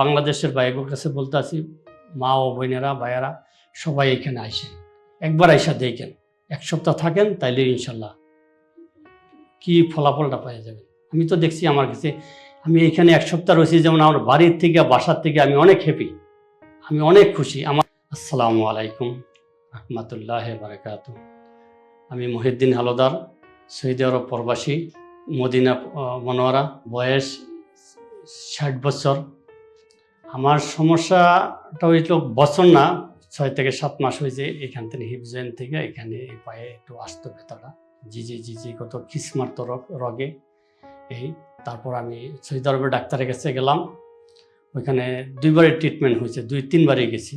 বাংলাদেশের বাইরের কাছে বলতে আছি, মা ও বোনেরা, ভাইয়েরা, সবাই এখানে আইসেন একবার আইসা দেখেন, এক সপ্তাহ থাকেন, তাইলে ইনশাল্লাহ কি ফলাফলটা পাওয়া যাবে। আমি তো দেখছি আমার কাছে, আমি এখানে এক সপ্তাহ রয়েছি, যেমন আমার বাড়ির থেকে, বাসার থেকে আমি অনেক হ্যাপি আমি অনেক খুশি। আমার আসসালামু আলাইকুম রহমতুল্লাহ বারকাত আমি মহিউদ্দিন হালদার, সৌদি আরব প্রবাসী, মদিনা মনোয়ারা, বয়স ষাট বছর। আমার সমস্যাটা হইল বছর না, ছয় থেকে সাত মাস হয়েছে এখান থেকে হিপ জয়েন্ট থেকে এখানে এই পায়ে একটু আসতো ব্যথাটা। জি জি জি জি, কত খিসমার্ত রোগ, রগে। এই তারপর আমি সৌদি ডাক্তারের কাছে গেলাম। ওইখানে দুইবারের ট্রিটমেন্ট হয়েছে দুই, তিনবারই গেছি।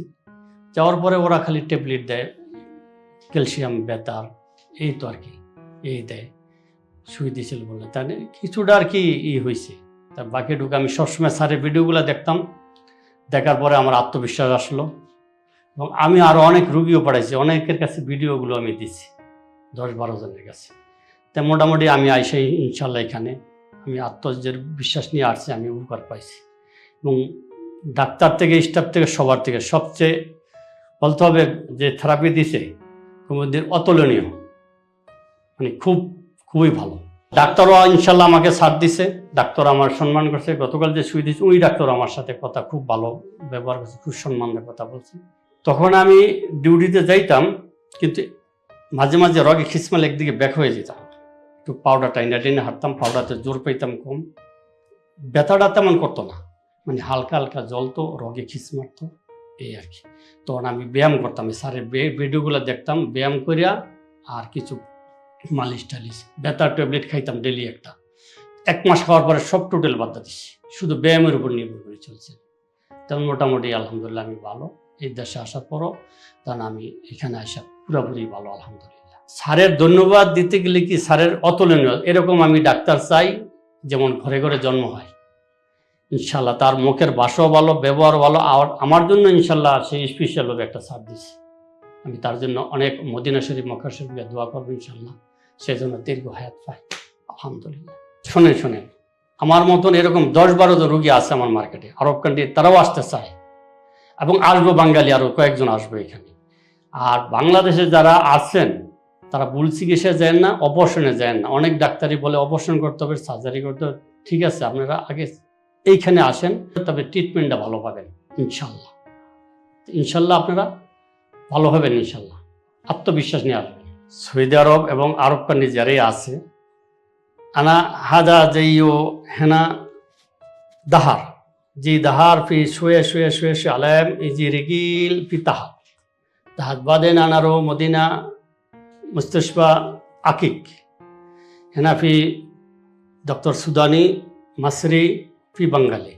যাওয়ার পরে ওরা খালি ট্যাবলেট দেয় ক্যালসিয়াম বেতার এই তো আর কি, এই দেয়। শুই দিয়েছিল বলে তাই কিছুটা আর কি ই হয়েছে তা বাকি ঢুকে আমি সবসময় স্যারের ভিডিওগুলো দেখতাম। দেখার পরে আমার আত্মবিশ্বাস আসলো। এবং আমি আরও অনেক রুগীও পাঠাইছি, অনেকের কাছে ভিডিওগুলো আমি দিছি দশ বারো জনের কাছে। তাই মোটামুটি আমি আইসাই ইনশাল্লাহ এখানে আমি আত্মজের বিশ্বাস নিয়ে আসছি, আমি উপকার পাইছি। এবং ডাক্তার থেকে, স্টাফ থেকে, সবার থেকে সবচেয়ে বলতে হবে যে থেরাপি দিছে কুমুদের অতুলনীয় মানে খুব, খুবই ভালো। ডাক্তারও ইনশাল্লাহ আমাকে সাথ দিছে। ডাক্তার আমার সম্মান করছে। গতকাল যে শুয়ে দিচ্ছে ওই ডাক্তার আমার সাথে কথা, খুব ভালো ব্যবহার করছে, খুব সম্মানের কথা বলছে। তখন আমি ডিউটিতে যাইতাম, কিন্তু মাঝে মাঝে রগে খিসমাল একদিকে ব্যাক হয়ে যেতাম। একটু পাউডার টাইনা টেনে হাঁটতাম পাউডারতে জোর পাইতাম কম। ব্যথাটা তেমন করতো না। মানে হালকা হালকা জ্বলতো, রগে খিস মারতো, এই আর কি। তখন আমি ব্যায়াম করতাম, এই স্যারের ভিডিওগুলো দেখতাম, ব্যায়াম করিয়া আর কিছু মালিশ টালিশ। ব্যথার ট্যাবলেট খাইতাম ডেলি একটা। এক মাস খাওয়ার পরে সব টোটাল বাদ দিচ্ছি শুধু ব্যায়ামের উপর নির্ভর করে চলছে। তেমন মোটামুটি আলহামদুলিল্লাহ আমি ভালো। এই দেশে আসার পরও তখন আমি এখানে আসা পুরোপুরি ভালো, আলহামদুলিল্লাহ। স্যারের ধন্যবাদ দিতে গেলে কি স্যারের অতুলনীয়? এরকম আমি ডাক্তার চাই, যেমন ঘরে ঘরে জন্ম হয়। ইনশাল্লাহ তার মুখের ভাষাও ভালো ব্যবহার ভালো। আর আমার জন্য ইনশাল্লাহ সেই স্পেশাল হবে একটা সার দিছে আমি তার জন্য অনেক মদিনা শরীফ, মক্কা দোয়া করব ইনশাল্লাহ সেই জন্য দীর্ঘ হায়াত পাই আলহামদুলিল্লাহ। শোনেন শোনেন। আমার মতন এরকম দশ বারো জন রুগী আছে আমার মার্কেটে। আরব কান্ট্রি তারাও আসতে চায়। এবং আসব বাঙালি আরও কয়েকজন আসবে এখানে। আর বাংলাদেশে যারা আছেন, তারা ভুল চিকিৎসা যায় না, অপারেশনে যায় না। অনেক ডাক্তারই বলে অপারেশন করতে হবে সার্জারি করতে হবে। ঠিক আছে, আপনারা আগে এইখানে আসেন, তবে ট্রিটমেন্টটা ভালো পাবেন, ইনশাল্লাহ। ইনশাল্লাহ আপনারা ভালো হবেন, ইনশাল্লাহ। আত্মবিশ্বাস নিয়ে আসবেন। সৌদি আরব এবং আরব কান্ট্রি যারাই আছে, আনা হাদা যেইও হেনা দাহার জি দাহার ফি শুয়ে শুয়ে শুয়ে শুয়ে আলাম ইজি রিগিল ফি তাহাত তাহাত বাদেন আনারো মদিনা মুস্তশফা আকিক। হেনা ফি ডক্টর সুদানি মাসরি ফি বাঙ্গালি।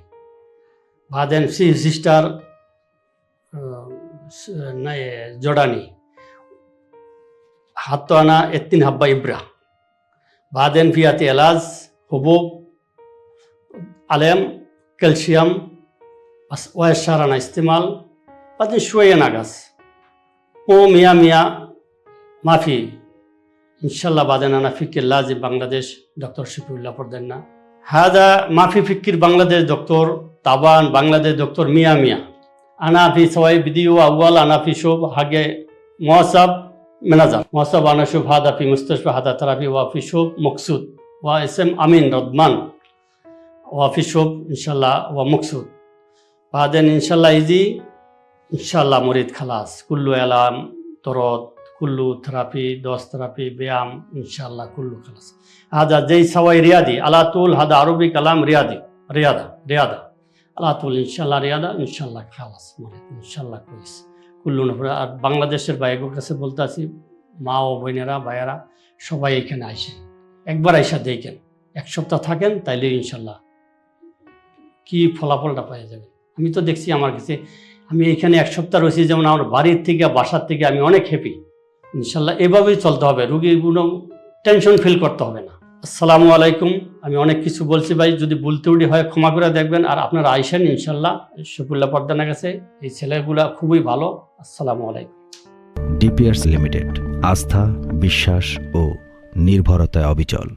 বাদেন ফি সিস্টার জোডানি হাত্তানা এত্তিন হাব্বা ইব্রা। বাদেন ফিয়াতি এলাজ, হুবু, আলেম, ক্যালসিয়াম ওয়াইস সারানা ইস্তেমাল, বাদেন শুয়ে নাগাস। ও মিয়া মিয়া, মাফি। ইনশাল্লাহ বাদেনানা ফিকির লাজি বাংলাদেশ ডক্টর শফিউল্লাহ পরদেন্না হাদা মাফি ফিকির বাংলাদেশ ডক্টর তাবান, বাংলাদেশ ডক্টর মিয়া মিয়া। আনাফি সবাই বিদিও আউয়াল আনাফি সব হাগে মহাসাব মেনাজাম ওয়াসা বানাসুব হাদা ফি মুস্তাশফা হাদা তারাবি ওয়াফি শুব মকসুদ ওয়া এস এম আমিন রদমান ওয়াফি শুব ইনশাল্লাহ ওয়া মকসুদ বাদেন ইনশাল্লাহ ইজি ইনশাল্লাহ মরিদ খালাস কুল্লু এলাম তরদ কুল্লু থেরাপি দশ থেরাপি ব্যায়াম ইনশাল্লাহ কুল্লু খালাস হাজা যেই সবাই রিয়াদি আলাতুল হাদা আরবি কালাম রিয়াদি রিয়াদা রিয়াদা আলাতুল ইনশাল্লাহ রিয়াদা ইনশাল্লাহ খালাস মরিদ ইনশাল্লাহ কুইস কুল্লুন আর বাংলাদেশের বাইকের কাছে বলতে আছি, মা ও বোনেরা, ভাইয়ারা, সবাই এখানে আসে একবার আইসা দেখেন। এক সপ্তাহ থাকেন, তাইলে ইনশাল্লাহ কি ফলাফলটা পাওয়া যাবে। আমি তো দেখছি আমার কাছে, আমি এখানে এক সপ্তাহ রয়েছি, যেমন আমার বাড়ির থেকে, বাসার থেকে আমি অনেক হ্যাপি ইনশাল্লাহ এভাবেই চলতে হবে। রুগীগুলো টেনশন ফিল করতে হবে না। আসসালামু আলাইকুম। আমি অনেক কিছু বলছি ভাই, যদি বলতে উঠি হয় ক্ষমা করে দেখবেন। আর আপনারা আইসেন ইনশাল্লাহ শফিউল্লাহ পর্দানা কাছে এই ছেলেগুলা খুবই ভালো। আসসালামু আলাইকুম। ডিপিআরস লিমিটেড, আস্থা, বিশ্বাস ও নির্ভরতায় অবিচল।